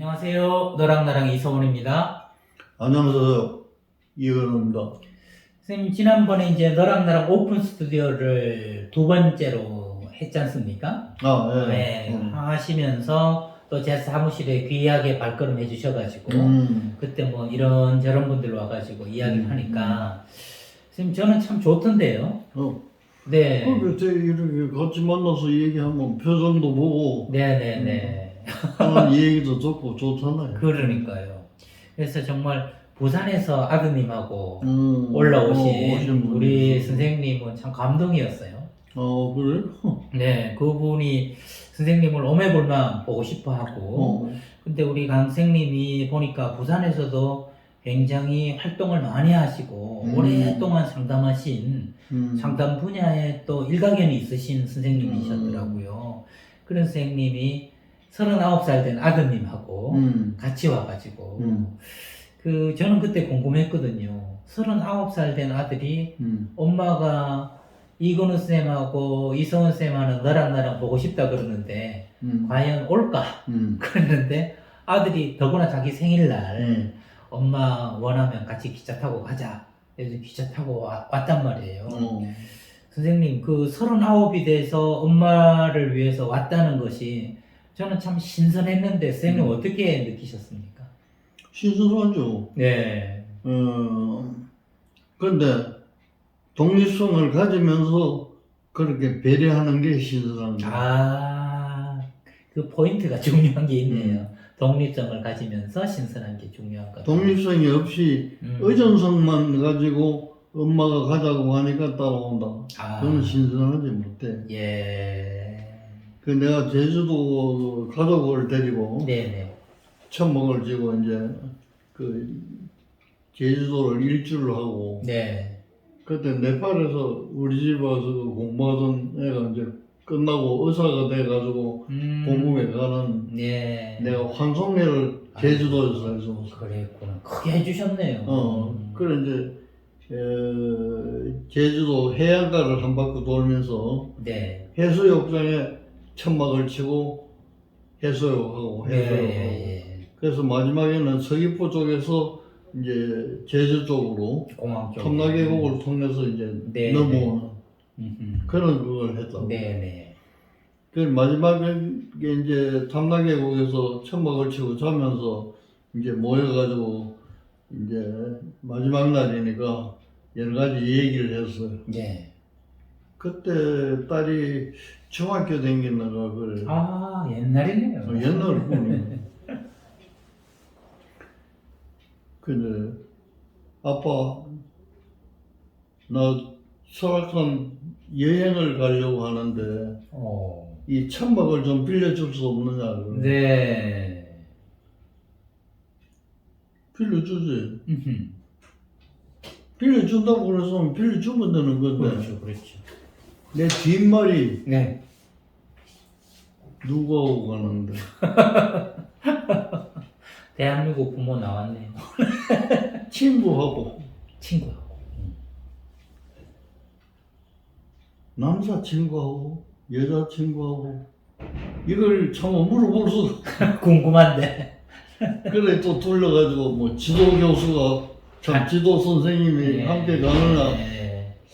안녕하세요. 너랑 나랑 이성훈입니다. 안녕하세요. 이건우입니다. 선생님, 지난번에 이제 너랑 나랑 오픈 스튜디오를 두 번째로 했지 않습니까? 아, 예. 네, 음. 하시면서 또 제 사무실에 귀하게 발걸음 해주셔가지고, 음. 그때 뭐 이런 저런 분들 와가지고 이야기를 음. 하니까, 선생님, 저는 참 좋던데요. 어. 네. 그렇게 이렇게 같이 만나서 얘기하면 표정도 보고 네네네. 하는 얘기도 듣고 좋잖아요. 그러니까요. 그래서 정말 부산에서 아드님하고 음. 올라오신 어, 오신 우리. 선생님은 참 감동이었어요. 어, 그래? 네, 그분이 선생님을 오매불만 보고 싶어 하고, 어. 근데 우리 강 선생님이 보니까 부산에서도 굉장히 활동을 많이 하시고, 음. 오랫동안 상담하신 음. 상담 분야에 또 일가견이 있으신 선생님이셨더라고요. 그런 선생님이 39살 된 아드님하고 음. 같이 와가지고, 음. 그, 저는 그때 궁금했거든요. 39살 된 아들이 음. 엄마가 이건우 쌤하고 이성훈 쌤하는 너랑 나랑 보고 싶다 그러는데 음. 과연 올까? 음. 그랬는데 아들이 더구나 자기 생일날 음. 엄마 원하면 같이 기차 타고 가자. 그래서 기차 타고 와- 왔단 말이에요. 어. 선생님 그 서른아홉이 돼서 엄마를 위해서 왔다는 것이 저는 참 신선했는데 쌤은 음. 어떻게 느끼셨습니까? 신선하죠. 네. 어. 근데 독립성을 가지면서 그렇게 배려하는 게 거야. 아, 그 포인트가 중요한 게 있네요. 음. 독립성을 가지면서 신선한 게 중요한 것 같아요. 독립성이 없이 음. 의존성만 가지고 엄마가 가자고 하니까 따라온다. 아, 그건 신선하지 못해. 예. 그 내가 제주도 가족을 데리고 네네. 천막을 지고 이제 그 제주도를 일주를 하고 네. 그때 네팔에서 우리 집 와서 그 공부하던 애가 이제 끝나고 의사가 돼가지고 음. 공국에 가는 네. 내가 환송회를 제주도에서 해서 그랬구나. 크게 해주셨네요. 어, 음. 그래 이제 에, 제주도 해안가를 한 바퀴 돌면서 네. 해수욕장에 천막을 치고 해수욕하고 네. 해수욕하고 예. 그래서 마지막에는 서귀포 쪽에서 이제 제주 쪽으로 공항 쪽. 탐나계곡을 통해서 이제 네, 넘어오는 음. 그런 그걸 했다고. 네 네. 그 마지막에 이제 탐나계곡에서 천막을 치고 자면서 이제 모여가지고 이제 마지막 날이니까 여러 가지 얘기를 했어요. 네. 그때 딸이 중학교 다니다가 그래. 아 옛날이네요. 어, 옛날 분이. 근데 아빠 나 설악산 여행을 가려고 하는데 어. 이 천막을 좀 빌려줄 수 없느냐 그래. 네. 빌려주지. 빌려준다고 그래서 빌려주면 되는 건데 그렇죠, 그렇죠. 내 뒷말이 네. 누구하고 가는데 대한민국 부모 나왔네요. 친구하고 친구하고. 남자 친구하고 여자 친구하고 이걸 참 물어볼 수 궁금한데. 그래 또 둘러가지고 뭐 지도 교수가 참 지도 선생님이 함께 가느냐 네.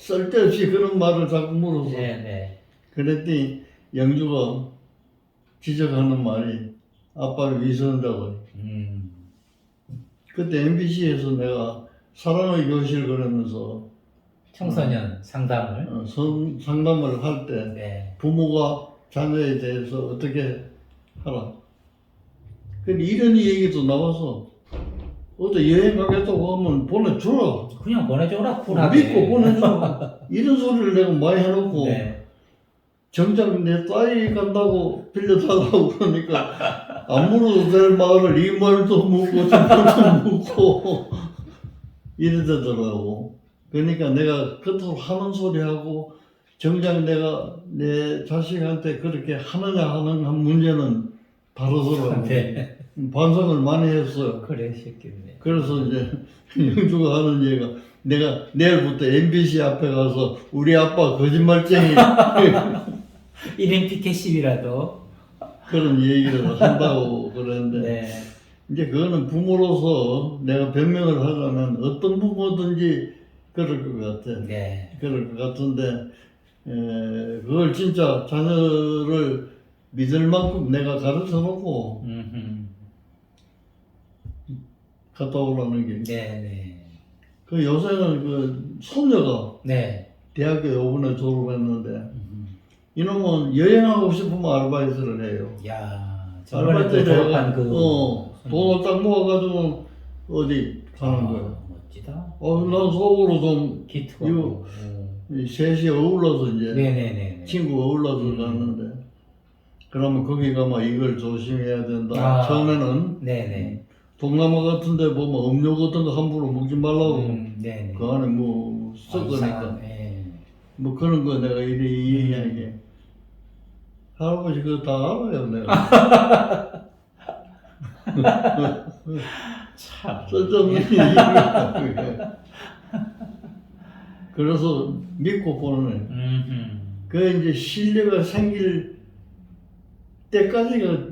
쓸데없이 그런 말을 자꾸 물어서 네, 네. 그랬더니 영주가 지적하는 말이 아빠를 위선자고 음. 그때 MBC에서 내가 사랑의 교실 그러면서 청소년 상담을. 어, 성- 상담을 할 때 네. 부모가 자녀에 대해서 어떻게 하라. 근데 이런 얘기도 나와서 어디 여행 가겠다고 하면 보내주라. 그냥 보내줘라 쿨하게. 믿고 보내주라. 이런 소리를 내가 많이 해놓고 네. 정작 내 딸이 간다고 빌려달라고 그러니까 안 물어도 될 말을 이 말도 묻고 저 말도 묻고 이러더라고. 그러니까 내가 그토록 하는 소리하고 정작 내가 내 자식한테 그렇게 하느냐 하는 한 문제는 다르더라고. 네. 반성을 많이 했어요. 그러셨겠네. 그래서 이제 영주가 하는 얘기가 내가 내일부터 MBC 앞에 가서 우리 아빠 거짓말쟁이 1인 피켓십이라도 그런 얘기를 한다고 그러는데 네. 이제 그거는 부모로서 내가 변명을 하자면 어떤 부모든지 그럴 것 같아. 네. 그럴 것 같은데 에, 그걸 진짜 자녀를 믿을 만큼 내가 가르쳐 놓고 음흠. 갔다 오라는 게. 네, 네. 그 요새는 그 손녀가 네. 대학교 요번에 졸업했는데 음흠. 이놈은 여행하고 싶으면 아르바이트를 해요. 야, 저번에 또 졸업한 그 어, 돈을 딱 모아가지고 어디 가는 거야. 아, 멋지다. 어, 난 속으로 좀. 이거-. 이 셋이 어울러서 이제 네네네. 친구 어울러서 음. 갔는데 그러면 거기 가면 이걸 조심해야 된다. 아. 처음에는 네네. 동남아 같은 데 보면 음료 같은 거 함부로 먹지 말라고 음, 네네. 그 안에 뭐 썩으니까 아, 네. 뭐 그런 거 내가 이리 얘기하게 할아버지 그거 다 알아요 내가 참. 쓸데없는 얘기야 그게. 그래서 믿고 보는 애. 음흠. 그 이제 신뢰가 생길 때까지가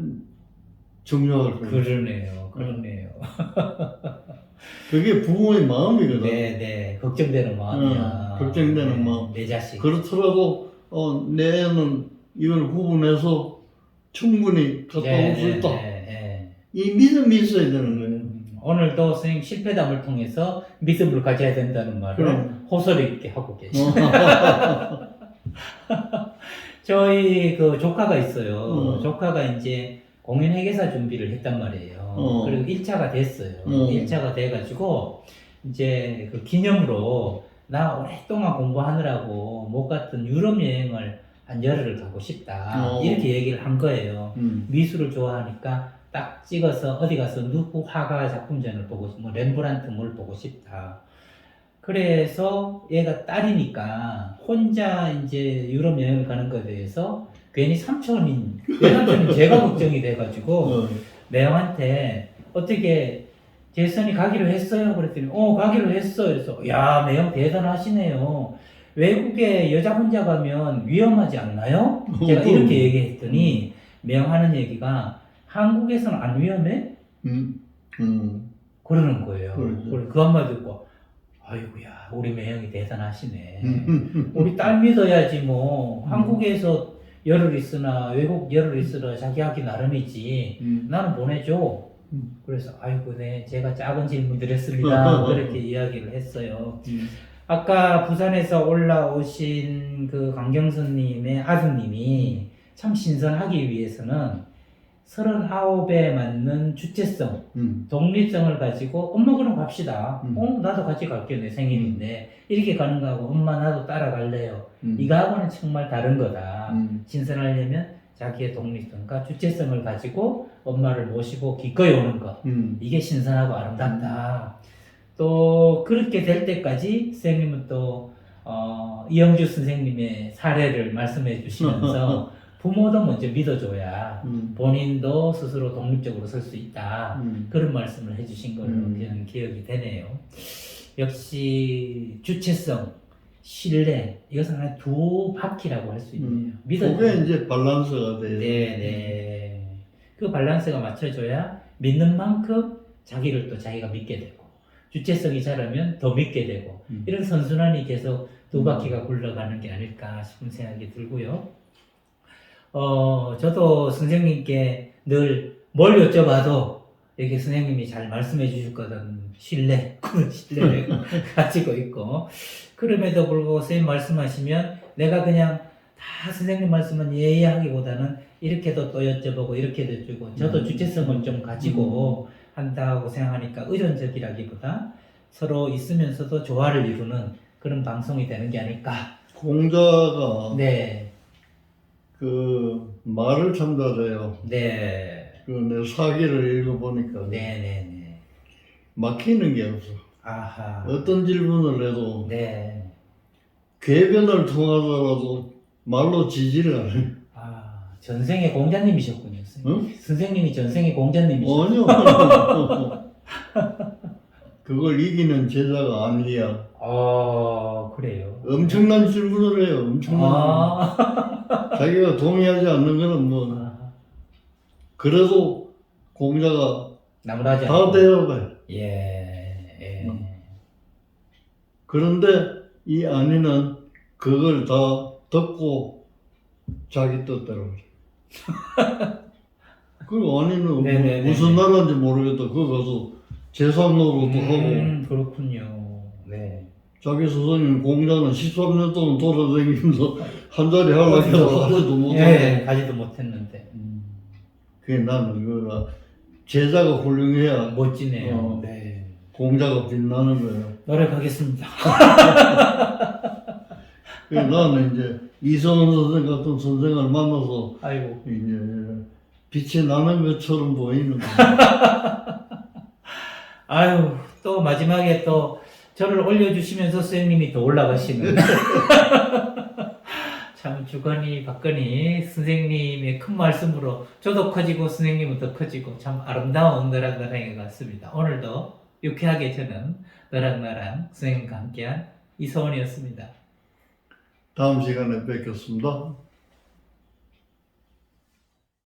중요할 거예요. 그러네요. 그러네요. 그게 부모의 마음이거든. 네 네. 걱정되는 마음이야. 응, 걱정되는 네, 마음. 내 자식. 그렇더라도 어, 내 애는 이걸 구분해서 충분히 갔다 올수 있다. 네, 네. 이 믿음이 있어야 되는 거예요. 음, 오늘도 선생님 실패담을 통해서 믿음을 가져야 된다는 말을 그럼. 호소리 있게 하고 계시죠. 어. 저희 그 조카가 있어요. 어. 조카가 이제 공연 회계사 준비를 했단 말이에요. 어. 그리고 1차가 됐어요. 어. 1차가 돼가지고 이제 그 기념으로 나 오랫동안 공부하느라고 못 갔던 유럽 여행을 한 열흘을 가고 싶다. 어. 이렇게 얘기를 한 거예요. 음. 미술을 좋아하니까 딱 찍어서 어디 가서 누구 화가 작품전을 보고 싶, 뭐 렘브란트 뭘 보고 싶다. 그래서 얘가 딸이니까 혼자 이제 유럽 여행을 가는 것에 대해서 괜히 삼촌인 외삼촌인 제가 걱정이 돼가지고 어. 매형한테 어떻게 재선이 가기로 했어요? 그랬더니 어 가기로 했어. 그래서 야 매형 대단하시네요. 외국에 여자 혼자 가면 위험하지 않나요? 제가 이렇게 얘기했더니 매형 하는 얘기가 한국에서는 안 위험해? 음. 음. 그러는 거예요. 그 한마디 듣고 아이고야 우리 매형이 대단하시네. 음. 우리 딸 믿어야지 뭐 한국에서 열흘 있으나 외국 열흘 있으나 자기 하기 나름이지 음. 나는 보내줘. 음. 그래서 아이고 네 제가 작은 질문 드렸습니다. 그렇게 이야기를 했어요. 음. 아까 부산에서 올라오신 그 강경선님의 아드님이 참 신선하기 위해서는 39에 맞는 주체성, 음. 독립성을 가지고 엄마 그럼 갑시다. 음. 어 나도 같이 갈게 내 생일인데 이렇게 가는 거하고 엄마 나도 따라갈래요. 음. 이거하고는 정말 다른 거다. 음. 신선하려면 자기의 독립성과 주체성을 가지고 엄마를 모시고 기꺼이 오는 것. 음. 이게 신선하고 아름답다. 또 그렇게 될 때까지 선생님은 또 어, 이영주 선생님의 사례를 말씀해 주시면서 부모도 먼저 믿어줘야 음. 본인도 스스로 독립적으로 설 수 있다. 음. 그런 말씀을 해주신 걸로 음. 그냥 기억이 되네요. 역시 주체성, 신뢰 이것은 하나의 두 바퀴라고 할 수 있네요. 음. 믿어. 그게 이제 밸런스가 돼요. 네, 네. 그 밸런스가 맞춰져야 믿는 만큼 자기를 또 자기가 믿게 되고 주체성이 자라면 더 믿게 되고 음. 이런 선순환이 계속 두 음. 바퀴가 굴러가는 게 아닐까 싶은 생각이 들고요. 어, 저도 선생님께 늘 뭘 여쭤봐도 이렇게 선생님이 잘 말씀해 주실 거든 신뢰, 그런 신뢰를 가지고 있고 그럼에도 불구하고 선생님 말씀하시면 내가 그냥 다 선생님 말씀은 예의하기보다는 이렇게도 또 여쭤보고 이렇게도 해주고 저도 음. 주체성을 좀 가지고 한다고 생각하니까 의존적이라기보다 서로 있으면서도 조화를 이루는 그런 방송이 되는 게 아닐까. 공자가 네, 그 말을 참 잘해요. 네, 그 내 사기를 읽어보니까 네, 네, 네. 막히는 게 없어. 아하. 어떤 질문을 해도 네. 궤변을 통하더라도 말로 지지를 안 해. 아, 전생의 공자님이셨군요. 선생님. 응? 선생님이 전생의 공자님이셨 아니요. 그걸 이기는 제자가 아니야. 아, 그래요. 엄청난 질문을 해요. 엄청난. 아. 자기가 동의하지 않는 거는 뭐 아, 그래도 공자가 나무라지 다. 되어가요. 예. 예. 음. 그런데 이 안이는 그걸 다 듣고 자기 뜻대로. 그 안이는 네네네네. 무슨 나라인지 모르겠다. 그거 가서 재산으로도 하고 음, 그렇군요. 네. 자기 스승님 공자는 13년 동안 돌아다니면서 한 자리 하려고 해도 하지도 못하고 예, 가지도 못했는데. 음, 그게 나는 그거가 제자가 훌륭해야 멋지네요. 어. 네. 공자가 빛나는 거예요. 노력하겠습니다. 그래서 나는 이제 이성원 선생 같은 선생을 만나서 아이고. 이제 빛이 나는 것처럼 보이는 거예요. 아유, 또 마지막에 또 저를 올려주시면서 선생님이 더 올라가시는. 참 주거니 박거니 선생님의 큰 말씀으로 저도 커지고 선생님은 더 커지고 참 아름다운 너랑나랑인 것 같습니다. 오늘도 유쾌하게 저는 너랑나랑 선생님과 함께한 이서원이었습니다. 다음 시간에 뵙겠습니다.